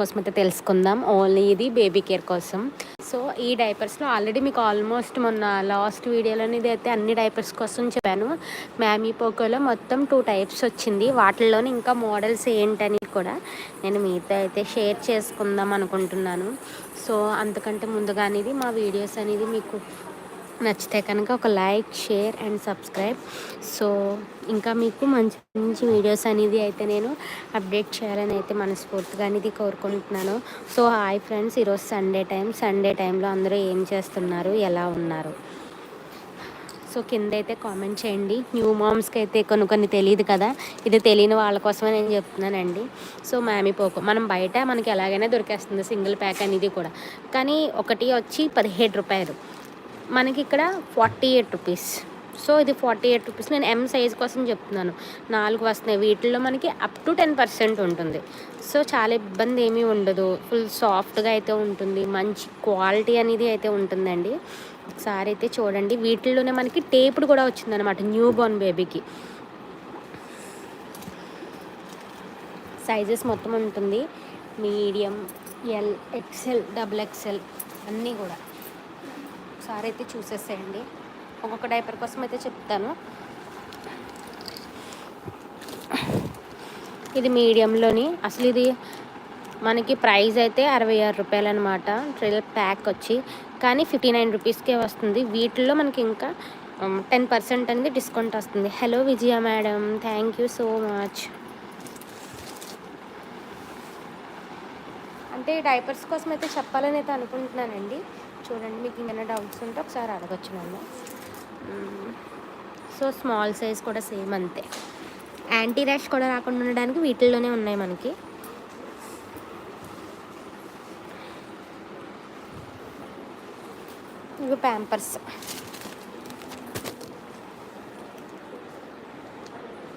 కోసం అయితే తెలుసుకుందాం. ఓన్లీ ఇది బేబీ కేర్ కోసం. సో ఈ డైపర్స్లో ఆల్రెడీ మీకు ఆల్మోస్ట్ మొన్న లాస్ట్ వీడియోలో అనేది అయితే అన్ని డైపర్స్ కోసం చెప్పాను. మ్యామీ పోకోలో మొత్తం టూ టైప్స్ వచ్చింది. వాటిల్లోనే ఇంకా మోడల్స్ ఏంటని కూడా నేను మీతో అయితే షేర్ చేసుకుందాం అనుకుంటున్నాను. సో అంతకంటే ముందుగా అనేది మా వీడియోస్ అనేది మీకు నచ్చితే కనుక ఒక like share and subscribe. So ఇంకా మీకు మంచి మంచి వీడియోస్ అనేది అయితే నేను అప్డేట్ చేయాలని అయితే మనస్ఫూర్తిగా అనేది కోరుకుంటున్నాను. సో హాయ్ ఫ్రెండ్స్ ఈరోజు సండే టైం. సండే టైంలో అందరూ ఏం చేస్తున్నారు? ఎలా ఉన్నారు? సో కింద అయితే కామెంట్ చేయండి. న్యూ మామ్స్కి అయితే కొన్ని కొన్ని తెలియదు కదా. ఇది తెలియని వాళ్ళ కోసమే నేను చెప్తున్నానండి. So Mamy Poko. మనం బయట మనకి ఎలాగైనా దొరికేస్తుంది సింగిల్ ప్యాక్ అనేది కూడా. కానీ ఒకటి వచ్చి పదిహేడు రూపాయలు. మనకి ఇక్కడ ఫార్టీ ఎయిట్ రూపీస్ సో ఇది ఫార్టీ ఎయిట్ రూపీస్ నేను ఎం సైజ్ కోసం చెప్తున్నాను. నాలుగు వస్తున్నాయి. వీటిల్లో మనకి అప్ టు టెన్ పర్సెంట్ ఉంటుంది. సో చాలా ఇబ్బంది ఏమీ ఉండదు. ఫుల్ సాఫ్ట్గా అయితే ఉంటుంది. మంచి క్వాలిటీ అనేది అయితే ఉంటుందండి. ఒకసారి అయితే చూడండి. వీటిల్లోనే మనకి టేపుడు కూడా వచ్చిందనమాట న్యూ బోర్న్ బేబీకి సైజెస్ మొత్తం ఉంటుంది. Medium L XL double XL అన్నీ కూడా. ఒకసారి అయితే చూసేసేయండి. ఒక్కొక్క డైపర్ కోసం అయితే చెప్తాను. ఇది మీడియంలోని అసలు ఇది మనకి ప్రైస్ అయితే అరవై ఆరు రూపాయలు అనమాట ట్రిల్ ప్యాక్ వచ్చి కానీ ఫిఫ్టీ నైన్ రూపీస్కే వస్తుంది. వీటిల్లో మనకి ఇంకా టెన్ పర్సెంట్ అనేది డిస్కౌంట్ వస్తుంది. Hello Vijaya madam thank you so much. అంటే డైపర్స్ కోసం అయితే చెప్పాలని అయితే అనుకుంటున్నానండి. చూడండి మీకు ఇంకేమైనా డౌట్స్ ఉంటే ఒకసారి అడగచ్చు నన్ను. సో స్మాల్ సైజ్ కూడా సేమ్ అంతే. యాంటీ ర్యాష్ కూడా రాకుండా ఉండడానికి వీటిల్లోనే ఉన్నాయి మనకి. ఇవి ప్యాంపర్స్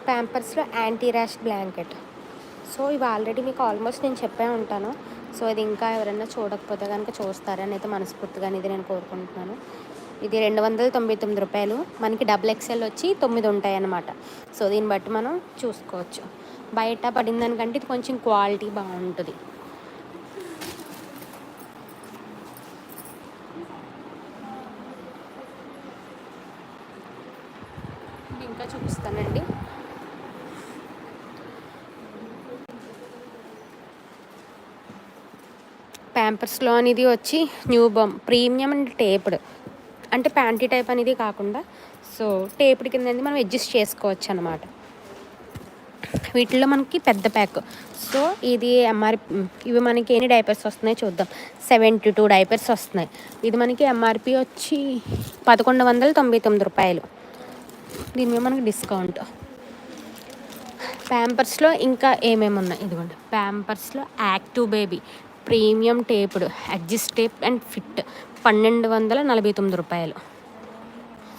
ప్యాంపర్స్లో యాంటీ ర్యాష్ బ్లాంకెట్ సో ఇవి ఆల్రెడీ మీకు ఆల్మోస్ట్ నేను చెప్పే ఉంటాను. సో ఇది ఇంకా ఎవరైనా చూడకపోతే కనుక చూస్తారని అయితే మనస్ఫూర్తిగా అనేది నేను కోరుకుంటున్నాను. ఇది రెండు వందల తొంభై తొమ్మిది రూపాయలు. మనకి డబుల్ ఎక్స్ఎల్ వచ్చి తొమ్మిది ఉంటాయి అన్నమాట. సో దీన్ని బట్టి మనం చూసుకోవచ్చు. బయట పడిన దానికంటే ఇది కొంచెం క్వాలిటీ బాగుంటుంది. ఇంకా చూపిస్తానండి. ప్యాంపర్స్లో అనేది వచ్చి new bum premium and taped. అంటే ప్యాంటీ టైప్ అనేది కాకుండా సో టేప్డ్ కింద అనేది మనం అడ్జస్ట్ చేసుకోవచ్చు అనమాట వీటిల్లో మనకి పెద్ద ప్యాక్. సో ఇది ఎంఆర్ ఇవి మనకి ఎన్ని డైపర్స్ వస్తున్నాయి చూద్దాం. సెవెంటీ టూ డైపర్స్ వస్తున్నాయి. ఇది మనకి ఎంఆర్పి వచ్చి పదకొండు వందల తొంభై తొమ్మిది రూపాయలు. దీని మీద మనకి డిస్కౌంట్. ప్యాంపర్స్లో ఇంకా ఏమేమి ఉన్నాయి? ఇదిగోండి. ప్యాంపర్స్లో active baby. Premium taped adjust tape and fit పన్నెండు వందల నలభై తొమ్మిది రూపాయలు.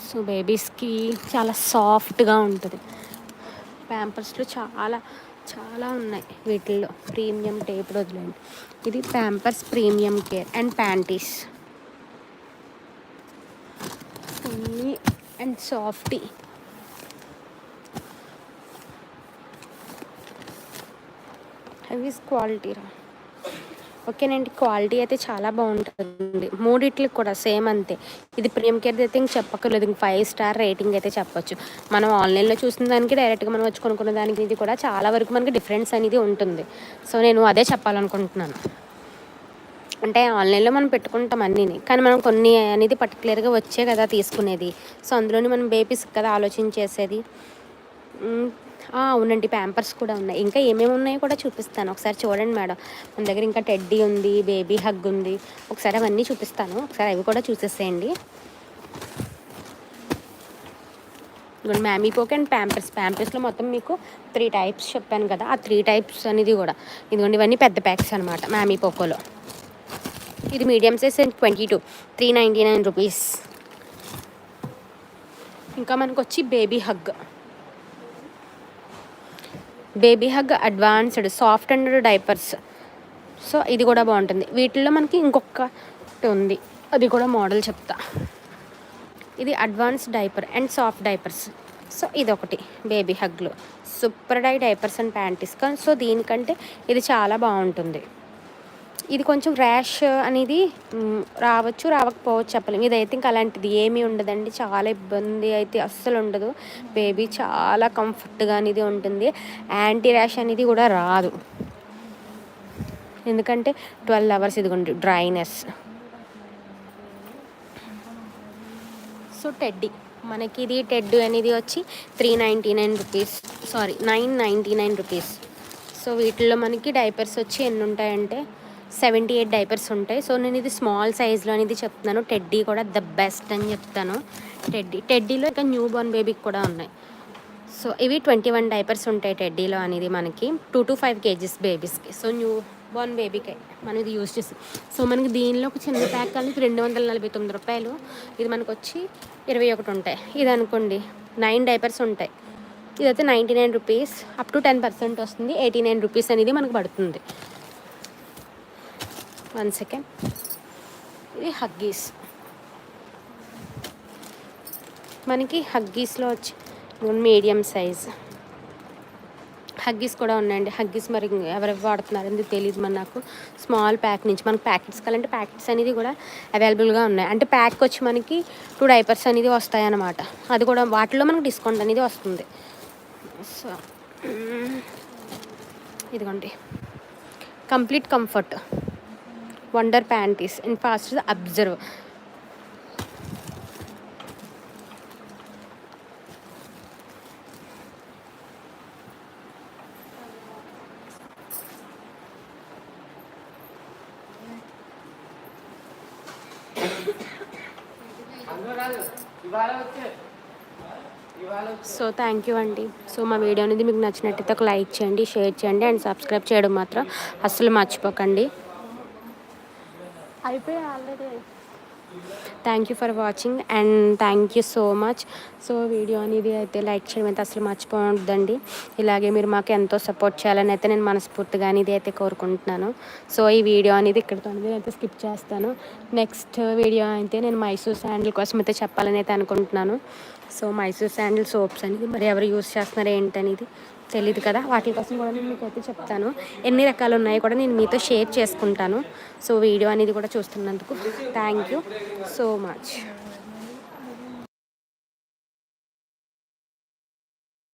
సో బేబీస్కి చాలా సాఫ్ట్గా ఉంటుంది. ప్యాంపర్స్లో చాలా చాలా ఉన్నాయి వీటిల్లో ప్రీమియం టేప్ వదిలేండి ఇది Pampers premium care and panties. And softy. Heavies quality రా ఓకేనండి క్వాలిటీ అయితే చాలా బాగుంటుంది మూడిట్లకి కూడా సేమ్ అంతే. ఇది ప్రీమియం కేర్ అయితే ఇంక చెప్పక్కర్లేదు. ఇంక ఫైవ్ స్టార్ రేటింగ్ అయితే చెప్పొచ్చు. మనం ఆన్లైన్లో చూసిన దానికి డైరెక్ట్గా మనం వచ్చి కొనుక్కున్న దానికి ఇది కూడా చాలా వరకు మనకి డిఫరెన్స్ అనేది ఉంటుంది. సో నేను అదే చెప్పాలనుకుంటున్నాను. అంటే ఆన్లైన్లో మనం పెట్టుకుంటాం అన్నీని. కానీ మనం కొన్ని అనేది పర్టికులర్గా వచ్చే కదా తీసుకునేది. సో అందులోని మనం బేబీస్ కదా ఆలోచించేసేది. అవునండి ప్యాంపర్స్ కూడా ఉన్నాయి. ఇంకా ఏమేమి ఉన్నాయో కూడా చూపిస్తాను. ఒకసారి చూడండి మేడం. మన దగ్గర ఇంకా టెడ్డీ ఉంది బేబీ హగ్ ఉంది. ఒకసారి అవన్నీ చూపిస్తాను. ఒకసారి అవి కూడా చూసేసేయండి. ఇదిగోండి మ్యామీ పోక్ అండ్ ప్యాంపర్స్ ప్యాంపర్స్లో మొత్తం మీకు త్రీ టైప్స్ చెప్పాను కదా. ఆ త్రీ టైప్స్ అనేది కూడా. ఇదిగోండి ఇవన్నీ పెద్ద ప్యాక్స్ అనమాట మ్యామీ పోకోలో. ఇది medium size twenty two three ninety nine rupees ఇంకా మనకు వచ్చి baby hug baby hug advanced soft and diapers. So ఇది కూడా బాగుంటుంది. వీటిల్లో మనకి ఇంకొకటి ఉంది. అది కూడా మోడల్ చెప్తా. ఇది advance diaper and soft diapers. So ఇది ఒకటి baby హగ్లో. Super dry diapers and panties so దీనికంటే ఇది చాలా బాగుంటుంది. ఇది కొంచెం ర్యాష్ అనేది రావచ్చు రావకపోవచ్చు చెప్పలేము ఇదైతే ఇంకా అలాంటిది. ఏమీ ఉండదండి. చాలా ఇబ్బంది అయితే అస్సలు ఉండదు. బేబీ చాలా కంఫర్ట్గా అనేది ఉంటుంది. యాంటీ ర్యాష్ అనేది కూడా రాదు. ఎందుకంటే ట్వెల్వ్ అవర్స్ ఇదిగోండి డ్రైనెస్ సో టెడ్డీ మనకి ఇది టెడ్ అనేది వచ్చి three ninety nine rupees sorry nine ninety nine rupees so వీటిల్లో మనకి డైపర్స్ వచ్చి ఎన్ని ఉంటాయంటే సెవెంటీ ఎయిట్ డైపర్స్ ఉంటాయి. సో నేను ఇది స్మాల్ సైజ్లో అనేది చెప్తున్నాను. టెడ్డీ కూడా ద బెస్ట్ అని చెప్తాను. టెడ్డీ టెడ్డీలో ఇంకా న్యూ బోర్న్ బేబీకి కూడా ఉన్నాయి. సో ఇవి ట్వంటీ వన్ డైపర్స్ ఉంటాయి టెడ్డీలో అనేది మనకి. టూ టు ఫైవ్ కేజీస్ బేబీస్కి సో న్యూ బోర్న్ బేబీకే మనం ఇది యూజ్ చేసి సో మనకి దీనిలో ఒక చిన్న ప్యాక్ కలిపి రెండు వందల నలభై తొమ్మిది రూపాయలు. ఇది మనకు వచ్చి ఇరవై ఒకటి ఉంటాయి. ఇది అనుకోండి నైన్ డైపర్స్ ఉంటాయి. ఇదైతే ninety nine rupees up to ten percent వస్తుంది. ఎయిటీ నైన్ రూపీస్ అనేది మనకు పడుతుంది. వన్ సెకండ్ ఇది హగ్గీస్. మనకి హగ్గీస్లో వచ్చి మీడియం సైజ్. హగ్గీస్ కూడా ఉన్నాయండి. హగ్గీస్ మరి ఎవరెవరు వాడుతున్నారు అనేది తెలియదు మరి నాకు. స్మాల్ ప్యాక్ నుంచి మనకి ప్యాకెట్స్ కావాలంటే ప్యాకెట్స్ అనేది కూడా అవైలబుల్గా ఉన్నాయి. అంటే ప్యాక్ వచ్చి మనకి టూ డైపర్స్ అనేది వస్తాయి అన్నమాట అది కూడా వాటిలో మనకి డిస్కౌంట్ అనేది వస్తుంది. సో ఇదిగోండి. Complete comfort. Wonder panties and fast observe so thank you అండి సో మా వీడియో అనేది మీకు నచ్చినట్టయితే ఒక లైక్ చేయండి షేర్ చేయండి అండ్ సబ్స్క్రైబ్ చేయడం మాత్రం అస్సలు మర్చిపోకండి. అయిపోయి already thank you for watching and thank you so much so video అనేది అయితే లైక్ చేయడం అయితే అసలు మర్చిపోవద్దండి. ఇలాగే మీరు మాకు ఎంతో సపోర్ట్ చేయాలని అయితే నేను మనస్ఫూర్తిగా అనేది అయితే కోరుకుంటున్నాను. సో ఈ వీడియో అనేది ఇక్కడితో అనేది అయితే స్కిప్ చేస్తాను. నెక్స్ట్ వీడియో అయితే నేను మైసూర్ శాండిల్ కోసం అయితే చెప్పాలని అయితే అనుకుంటున్నాను. సో మైసూర్ శాండిల్ సోప్స్ అనేది మరి ఎవరు యూస్ చేస్తున్నారు ఏంటనేది తెలియదు కదా. వాటి కోసం కూడా నేను మీకు అయితే చెప్తాను. ఎన్ని రకాలు ఉన్నాయో కూడా నేను మీతో షేర్ చేసుకుంటాను. సో వీడియో అనేది కూడా చూస్తున్నందుకు థ్యాంక్ యూ సో మచ్